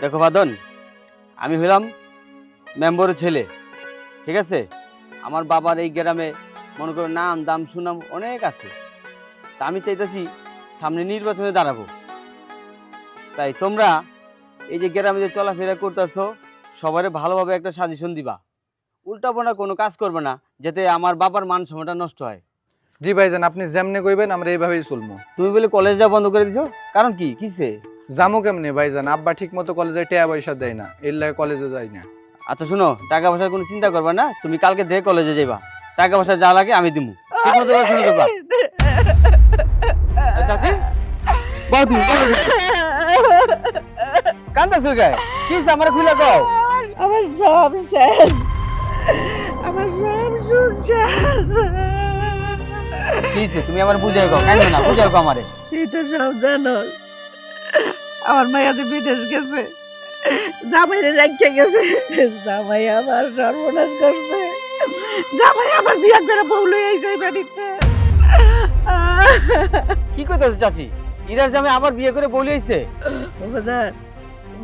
দেখো বাদন আমি হলাম মেম্বরের ছেলে ঠিক আছে? আমার বাবার এই গ্রামে মনে করো নাম দাম সুনাম অনেক আছে। তা আমি চাইতেছি সামনে নির্বাচনে দাঁড়াবো। তাই তোমরা এই যে গ্রামে যে চলাফেরা করতেছো সবারে ভালোভাবে একটা সাজেশন দিবা। উল্টাপনা কোনো কাজ করবে না যাতে আমার বাবার মান সময়টা নষ্ট হয়। জি ভাইজান আপনি যেমনে কইবেন আমরা এইভাবেই চলবো তুমি বলে কলেজটা বন্ধ করে দিছো? কারণ কি? কিসে? যামো কেমনে ভাইজান? আব্বা ঠিক মতো কলেজে টেয়া পয়সা দেয় না এর লাগে কলেজে যাই না। আচ্ছা শুনো টাকা পয়সার কোনো চিন্তা করবে না তুমি কালকে দেখে কলেজে যাইবা। টাকা পয়সা যা লাগে আমি দিমু। ঠিক মতো পড়াশোনা করবা চাচি বাউ তুমি কলেজে কান্দাছো কি? আমার খুলে কও? আমার সব শেষ। আমার সব সুখ শেষ। কি তুমি আমার বুঝাই কও কান্দো না বুঝাই কও আমারে। তুই তো সব জানোস আমার মাইয়া যে বিদেশ গেছে জামাইরে রাখতে গেছে জামাই আমার সর্বনাশ করছে জামাই আমার বিয়া করে বউ লই আইছে এই বাড়িতে। কি কইতাছো চাচি? ইরার জামাই আবার বিয়ে করে বলি আইছে? বাজার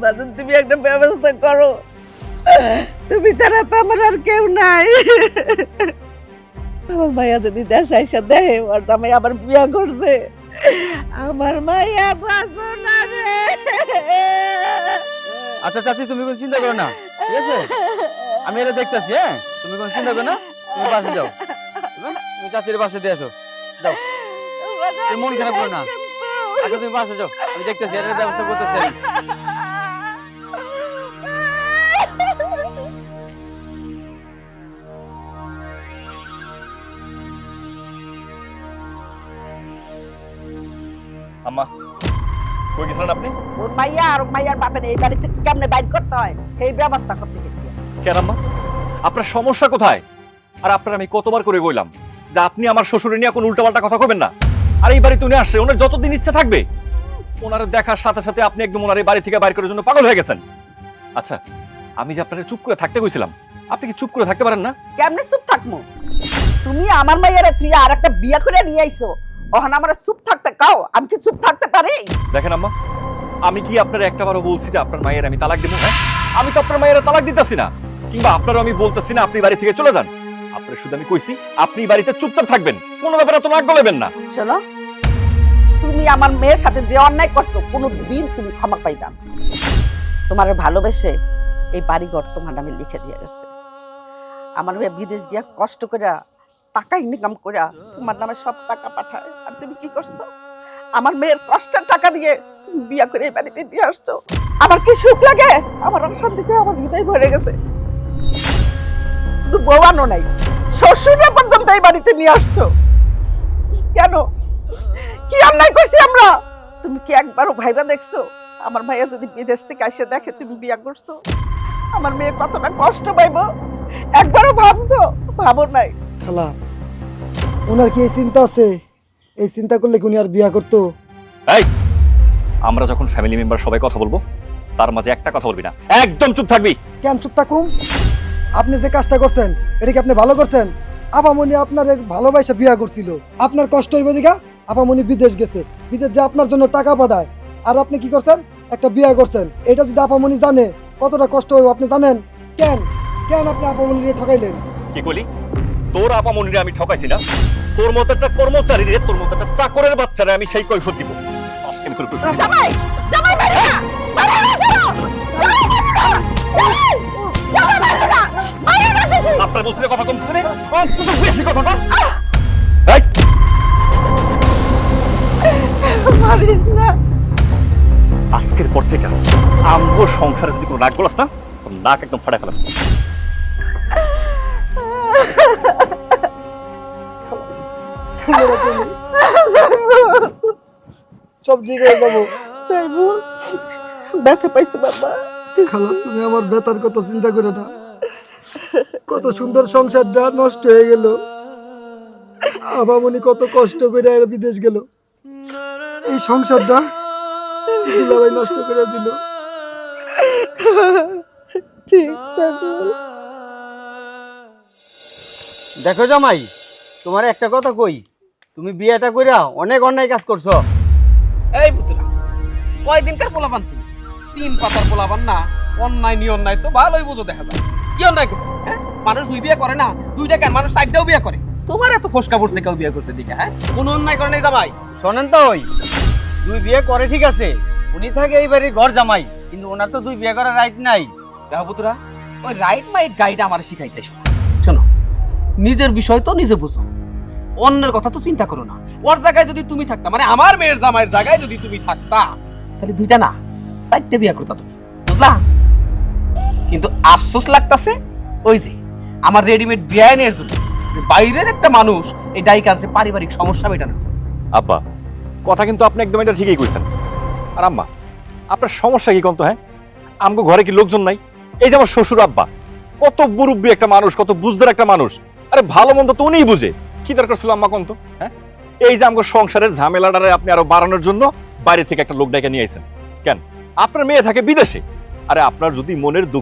বাজার তুমি একটা ব্যবস্থা করো। তুমি ছাড়া তো আমার আর কেউ নাই। আমার মাইয়া যদি দেশ আইসা দেয় ওর জামাই আবার বিয়া করছে। আমার মাইয়া বাঁচবো না রে। আচ্ছা চাচি তুমি কোন চিন্তা করো না। ঠিক আছে? আমি এটা দেখতেছি হ্যাঁ? তুমি কোন চিন্তা করো না তুমি পাশে যাও। তুমি চাচির পাশে দিয়ে আসো। যাও। তুমি মন খারাপ করো না। আচ্ছা তুমি পাশে যাও। আমি দেখতেছি এটার ব্যবস্থা করতেছি আম্মা কই গেছিলেন আপনি? ওর মাইয়া আর মাইয়ার বাপের এই বাড়িতে কেমনে বাইর করতে হয়? সেই ব্যবস্থা করতে গেছি। কেন আম্মা? আপনার সমস্যা কোথায়? আর আপনার আমি কতবার করে কইলাম যে আপনি আমার শ্বশুরে নিয়ে কোন উল্টাপাল্টা কথা কবেন না? আর এই বাড়িতে উনি আসছে ওনার যতদিন ইচ্ছা থাকবে ওনার দেখার সাথে সাথে আপনি একদম ওনার এই বাড়ি থেকে বাইর করার জন্য পাগল হয়ে গেছেন। আচ্ছা আমি যে আপনাকে চুপ করে থাকতে কইছিলাম আপনি কি চুপ করে থাকতে পারেন না? কেমনে চুপ থাকমু তুমি আমার মাইয়ারে তুই আর একটা বিয়া করে নিয়ে আইছো। ওখানে আমার চুপ থাকতে কাও আমি কি চুপ থাকতে পারি? দেখেন আম্মা আমি কি আপনার একটাবারও বলছি যে আপনার মায়ের আমি তালাক দেবো হ্যাঁ? আমি তো আপনার মায়ের তালাক দিতেছি না। কিংবা আপনারও আমি বলতেছি না আপনি বাড়ি থেকে চলে যান। আপনার শুধু আমি কইছি আপনি বাড়িতে চুপচাপ থাকবেন। কোনো ব্যাপারে তো নাক গলাবেন না। শোনো তুমি আমার মেয়ের সাথে যে অন্যায় করছ কোনো দিন তুমি ক্ষমা পাইবা না। তোমার ভালোবেসে এই বাড়িঘর তোমার নামে লিখে দিয়ে গেছে। আমার বিদেশ গিয়া কষ্ট করে টাকা ইনকাম করে তোমার নামে সব টাকা পাঠায়। আর তুমি কি করছ? আমার মেয়ের কষ্টের টাকা দিয়ে বিয়া করে এই বাড়িতে দিয়ে আসছো। আমার কি সুখ লাগে? আমার অশান্তিতে আমার হৃদয় ভরে গেছে। শুধু বৌয়ানো নাই শ্বশুররা পর্যন্ত এই বাড়িতে নিয়ে আসছো। কেন? কি অন্যায় করছি আমরা? তুমি কি একবারও ভাইবা দেখছ? আমার ভাইয়া যদি বিদেশ থেকে এসে দেখে তুমি বিয়া করছ? আমার মেয়ে কতটা কষ্ট পাইব? একবারও ভাবছ? ভাবো নাই। খালা ওনার কি এই চিন্তা আছে? এই চিন্তা করলে কি উনি আর বিয়া করতো? এই আমরা যখন ফ্যামিলি মেম্বার সবাই কথা বলব তার মাঝে একটা কথা বলবি না। একদম চুপ থাকবি। কেন চুপ থাকুম? আপনি যে কাজটা করছেন এটা কি আপনি ভালো করছেন? আপামনি আপনার এক ভালোবাসা বিয়া করছিল। আপনার কষ্ট হইব দিঘা আপামনি বিদেশ গেছে। বিদেশ যে আপনার জন্য টাকা পাঠায়। আর আপনি কি করছেন? একটা বিয়া করছেন। এটা যদি আপামনি জানে কতটা কষ্ট হইব আপনি জানেন? কেন? কেন আপনি আপামনিরে ঠকাইলেন? কি কলি তোর আপা মনিরে আমি ঠকাইছি না তোর মতো একটা কর্মচারী রে তোর মতো একটা চাকরের বাচ্চারে আমি সেই কৈফত দিব। জামাই! জামাই আপনার বলছি কথা কম করে বেশি কথা না। আজকের পর থেকে আমগো সংসারে যদি কোনো নাক বলাস না নাক একদম ফাটা সাইবু ব্যথা পাইছো বাবা। খালা তুমি আমার বেতার কথা চিন্তা করে না। কত সুন্দর সংসারটা নষ্ট হয়ে গেল। আবামনি কত কষ্ট করে বিদেশ গেল। এই সংসারটা দুলাভাই নষ্ট করে দিল। ঠিক দেখো জামাই তোমার একটা কথা কই। তুমি বিয়েটা কইরা অনেক অন্যায় কাজ করছ। এই পুতুলা কয়দিনকার পোলাপান তুমি? তিন পাতার পোলাবান না অন্যায় নি অন্যায় তো ভালোই বুঝো দেখা যায়। কি অন্যায় করছে হ্যাঁ? মানুষ দুই বিয়ে করে না দুইটা কেন? মানুষ চারটাও বিয়ে করে। তোমার এত ফসকা পড়ছে কেউ বিয়ে করছে দিকে হ্যাঁ? কোনো অন্যায় করে নাই জামাই। শোনেন তো ওই দুই বিয়ে করে ঠিক আছে উনি থাকে এই বাড়ির ঘর জামাই কিন্তু ওনার তো দুই বিয়ে করার রাইট নাই। দেখো পুতুরা ওই রাইট মাইট গাইড আমার শিখাইতে শোনো নিজের বিষয় তো নিজে বুঝো। অন্যের কথা তো চিন্তা করো না। ওর জায়গায় যদি তুমি থাকতা মানে আমার মেয়ের জামাইয়ের জায়গায় যদি তুমি থাকতা, তাহলে দুইটা না, চারটে বিয়ে করতা তুমি, বুঝলা? কিন্তু আফসোস লাগতাছে ওই যে, আমার রেডিমেড বিয়ানের জন্য বাইরের একটা মানুষ এই ডাইক আছে পারিবারিক সমস্যা মেটানোর জন্য। আব্বা, কথা কিন্তু আপনি একদম এটা ঠিকই কইছেন। আর আম্মা, আপনার সমস্যা কি কন্ত হ্যাঁ? আমগো ঘরে কি লোকজন নাই? এই যে আমার শ্বশুর আব্বা, কত মুরব্বী একটা মানুষ, কত বুঝদার একটা মানুষ। আরে ভালো মন্দ তো উনিই বুঝে। কি দরকার ছিল আম্মা কন্ত হ্যাঁ? এই যে আমার সংসারের ঝামেলাটারে আপনি আরও বাড়ানোর জন্য বাইরে থেকে একটা লোক ডেকে নিয়ে আইছেন। কেন? আপনার মেয়ে থাকে বিদেশে। আরে আপনার যদি মনের দুঃখ